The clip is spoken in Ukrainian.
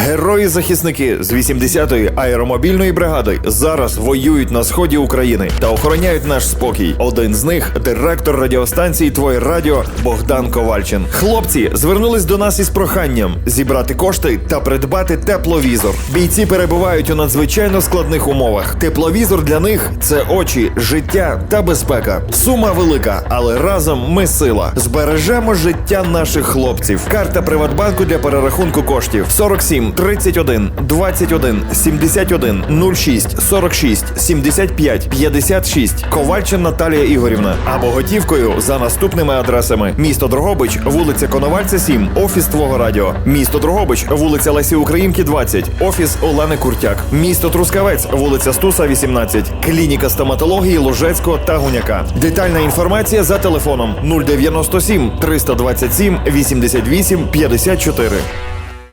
Герої-захисники з 80-ї аеромобільної бригади зараз воюють на сході України та охороняють наш спокій. Один з них директор радіостанції Твоє Радіо Богдан Ковальчин. Хлопці звернулись до нас із проханням зібрати кошти та придбати тепловізор. Бійці перебувають у надзвичайно складних умовах. Тепловізор для них це очі, життя та безпека. Сума велика, але разом ми сила. Збережемо життя наших хлопців. Карта Приватбанку для перерахунку коштів 47 31 21 71 06 46 75 56. Ковальчин Наталія Ігорівна або готівкою за наступними адресами: місто Дрогобич, вулиця Коновальця, 7, офіс Твого радіо. Місто Дрогобич, вулиця Лесі Українки, 20, офіс Олени Куртяк. Місто Трускавець, вулиця Стуса, 18, клініка стоматології Лужецького та Гуняка. Детальна інформація за телефоном 097 327 88 54.